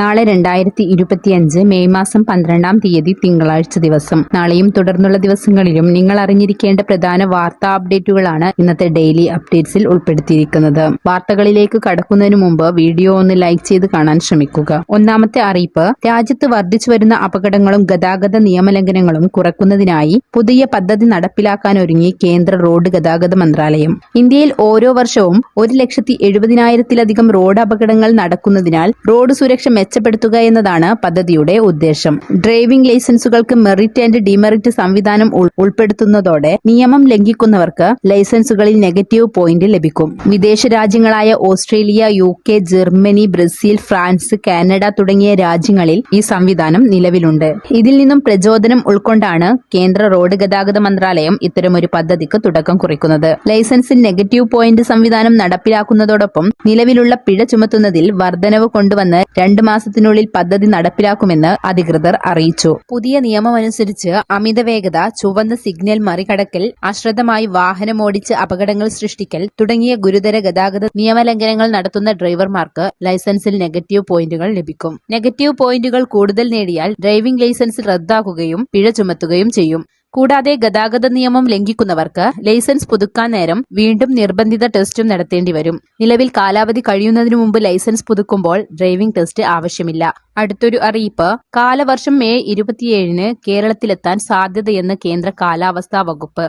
നാളെ രണ്ടായിരത്തി ഇരുപത്തിയഞ്ച് മെയ് മാസം പന്ത്രണ്ടാം തീയതി തിങ്കളാഴ്ച ദിവസം. നാളെയും തുടർന്നുള്ള ദിവസങ്ങളിലും നിങ്ങൾ അറിഞ്ഞിരിക്കേണ്ട പ്രധാന വാർത്താ അപ്ഡേറ്റുകളാണ് ഇന്നത്തെ ഡെയിലി അപ്ഡേറ്റ്സിൽ ഉൾപ്പെടുത്തിയിരിക്കുന്നത്. വാർത്തകളിലേക്ക് കടക്കുന്നതിന് മുമ്പ് വീഡിയോ ഒന്ന് ലൈക്ക് ചെയ്ത് കാണാൻ ശ്രമിക്കുക. ഒന്നാമത്തെ അറിയിപ്പ് രാജ്യത്ത് വർദ്ധിച്ചു വരുന്ന അപകടങ്ങളും ഗതാഗത നിയമലംഘനങ്ങളും കുറക്കുന്നതിനായി പുതിയ പദ്ധതി നടപ്പിലാക്കാൻ ഒരുങ്ങി കേന്ദ്ര റോഡ് ഗതാഗത മന്ത്രാലയം. ഇന്ത്യയിൽ ഓരോ വർഷവും ഒരു ലക്ഷത്തി എഴുപതിനായിരത്തിലധികം റോഡ് അപകടങ്ങൾ നടക്കുന്നതിനാൽ റോഡ് സുരക്ഷ മെച്ചപ്പെടുത്തുക എന്നതാണ് പദ്ധതിയുടെ ഉദ്ദേശം. ഡ്രൈവിംഗ് ലൈസൻസുകൾക്ക് മെറിറ്റ് ആൻഡ് ഡിമെറിറ്റ് സംവിധാനം ഉൾപ്പെടുത്തുന്നതോടെ നിയമം ലംഘിക്കുന്നവർക്ക് ലൈസൻസുകളിൽ നെഗറ്റീവ് പോയിന്റ് ലഭിക്കും. വിദേശ രാജ്യങ്ങളായ Australia U K Germany Brazil France Canada തുടങ്ങിയ രാജ്യങ്ങളിൽ ഈ സംവിധാനം നിലവിലുണ്ട്. ഇതിൽ നിന്നും പ്രചോദനം ഉൾക്കൊണ്ടാണ് കേന്ദ്ര റോഡ് ഗതാഗത മന്ത്രാലയം ഇത്തരമൊരു പദ്ധതിക്ക് തുടക്കം കുറിക്കുന്നത്. ലൈസൻസിൽ നെഗറ്റീവ് പോയിന്റ് സംവിധാനം നടപ്പിലാക്കുന്നതോടൊപ്പം നിലവിലുള്ള പിഴ ചുമത്തുന്നതിൽ വർധനവ് കൊണ്ടുവന്ന് രണ്ട് മാസത്തിനുള്ളിൽ പദ്ധതി നടപ്പിലാക്കുമെന്ന് അധികൃതർ അറിയിച്ചു. പുതിയ നിയമമനുസരിച്ച് അമിത വേഗത ചുവന്ന സിഗ്നൽ മറികടക്കൽ അശ്രദ്ധമായി വാഹനമോടിച്ച് അപകടങ്ങൾ സൃഷ്ടിക്കൽ തുടങ്ങിയ ഗുരുതര ഗതാഗത നിയമലംഘനങ്ങൾ നടത്തുന്ന ഡ്രൈവർമാർക്ക് ലൈസൻസിൽ നെഗറ്റീവ് പോയിന്റുകൾ ലഭിക്കും. നെഗറ്റീവ് പോയിന്റുകൾ കൂടുതൽ നേടിയാൽ ഡ്രൈവിംഗ് ലൈസൻസ് റദ്ദാക്കുകയും പിഴ ചുമത്തുകയും ചെയ്യും. കൂടാതെ ഗതാഗത നിയമം ലംഘിക്കുന്നവർക്ക് ലൈസൻസ് പുതുക്കാൻ നേരം വീണ്ടും നിർബന്ധിത ടെസ്റ്റും നടത്തേണ്ടി വരും. നിലവിൽ കാലാവധി കഴിയുന്നതിനു മുമ്പ് ലൈസൻസ് പുതുക്കുമ്പോൾ ഡ്രൈവിംഗ് ടെസ്റ്റ് ആവശ്യമില്ല. അടുത്തൊരു അറിയിപ്പ് കാലവർഷം മെയ് ഇരുപത്തിയേഴിന് കേരളത്തിലെത്താൻ സാധ്യതയെന്ന് കേന്ദ്ര കാലാവസ്ഥാ വകുപ്പ്.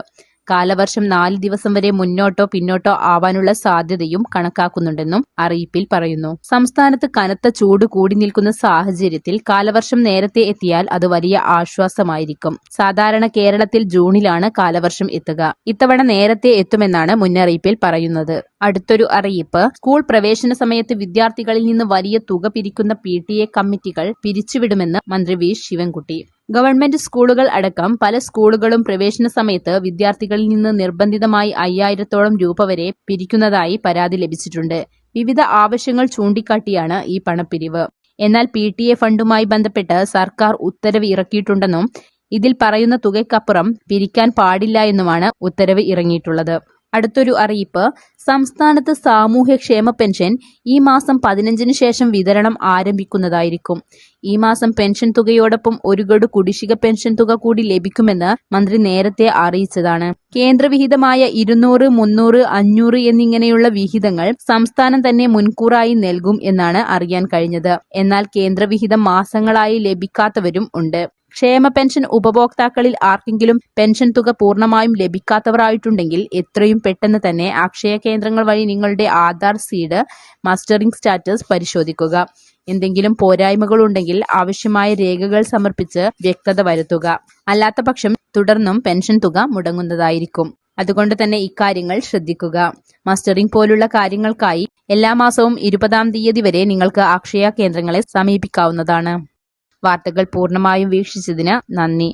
കാലവർഷം നാല് ദിവസം വരെ മുന്നോട്ടോ പിന്നോട്ടോ ആവാനുള്ള സാധ്യതയും കണക്കാക്കുന്നുണ്ടെന്നും അറിയിപ്പിൽ പറയുന്നു. സംസ്ഥാനത്ത് കനത്ത ചൂട് കൂടി നിൽക്കുന്ന സാഹചര്യത്തിൽ കാലവർഷം നേരത്തെ എത്തിയാൽ അത് വലിയ ആശ്വാസമായിരിക്കും. സാധാരണ കേരളത്തിൽ ജൂണിലാണ് കാലവർഷം എത്തുക. ഇത്തവണ നേരത്തെ എത്തുമെന്നാണ് മുന്നറിയിപ്പിൽ പറയുന്നത്. അടുത്തൊരു അറിയിപ്പ്. സ്കൂൾ പ്രവേശന സമയത്ത് വിദ്യാർത്ഥികളിൽ നിന്ന് വലിയ തുക പിരിക്കുന്ന പി കമ്മിറ്റികൾ പിരിച്ചുവിടുമെന്ന് മന്ത്രി വി. ശിവൻകുട്ടി. ഗവൺമെന്റ് സ്കൂളുകൾ അടക്കം പല സ്കൂളുകളും പ്രവേശന സമയത്ത് വിദ്യാർത്ഥികളിൽ നിന്ന് നിർബന്ധിതമായി അയ്യായിരത്തോളം രൂപ വരെ പിരിക്കുന്നതായി പരാതി ലഭിച്ചിട്ടുണ്ട്. വിവിധ ആവശ്യങ്ങൾ ചൂണ്ടിക്കാട്ടിയാണ് ഈ പണപ്പിരിവ്. എന്നാൽ പി ടി എ ഫണ്ടുമായി ബന്ധപ്പെട്ട് സർക്കാർ ഉത്തരവ് ഇറക്കിയിട്ടുണ്ടെന്നും ഇതിൽ പറയുന്ന തുകയ്ക്കപ്പുറം പിരിക്കാൻ പാടില്ല എന്നുമാണ് ഉത്തരവ് ഇറങ്ങിയിട്ടുള്ളത്. അടുത്തൊരു അറിയിപ്പ് സംസ്ഥാനത്ത് സാമൂഹ്യക്ഷേമ പെൻഷൻ ഈ മാസം പതിനഞ്ചിന് ശേഷം വിതരണം ആരംഭിക്കുന്നതായിരിക്കും. ഈ മാസം പെൻഷൻ തുകയോടൊപ്പം ഒരു ഗഡു കുടിശ്ശിക പെൻഷൻ തുക കൂടി ലഭിക്കുമെന്ന് മന്ത്രി നേരത്തെ അറിയിച്ചതാണ്. കേന്ദ്രവിഹിതമായ ഇരുന്നൂറ് മുന്നൂറ് അഞ്ഞൂറ് എന്നിങ്ങനെയുള്ള വിഹിതങ്ങൾ സംസ്ഥാനം തന്നെ മുൻകൂറായി നൽകും എന്നാണ് അറിയാൻ കഴിഞ്ഞത്. എന്നാൽ കേന്ദ്രവിഹിതം മാസങ്ങളായി ലഭിക്കാത്തവരും ഉണ്ട്. ക്ഷേമ പെൻഷൻ ഉപഭോക്താക്കളിൽ ആർക്കെങ്കിലും പെൻഷൻ തുക പൂർണമായും ലഭിക്കാത്തവരായിട്ടുണ്ടെങ്കിൽ എത്രയും പെട്ടെന്ന് തന്നെ അക്ഷയ കേന്ദ്രങ്ങൾ വഴി നിങ്ങളുടെ ആധാർ സീഡ് മസ്റ്ററിംഗ് സ്റ്റാറ്റസ് പരിശോധിക്കുക. എന്തെങ്കിലും പോരായ്മകൾ ഉണ്ടെങ്കിൽ ആവശ്യമായ രേഖകൾ സമർപ്പിച്ച് വ്യക്തത വരുത്തുക. അല്ലാത്ത പക്ഷം തുടർന്നും പെൻഷൻ തുക മുടങ്ങുന്നതായിരിക്കും. അതുകൊണ്ട് തന്നെ ഇക്കാര്യങ്ങൾ ശ്രദ്ധിക്കുക. മസ്റ്ററിംഗ് പോലുള്ള കാര്യങ്ങൾക്കായി എല്ലാ മാസവും ഇരുപതാം തീയതി വരെ നിങ്ങൾക്ക് അക്ഷയ കേന്ദ്രങ്ങളെ സമീപിക്കാവുന്നതാണ്. വാർത്തകൾ പൂർണമായും വീക്ഷിച്ചതിന് നന്ദി.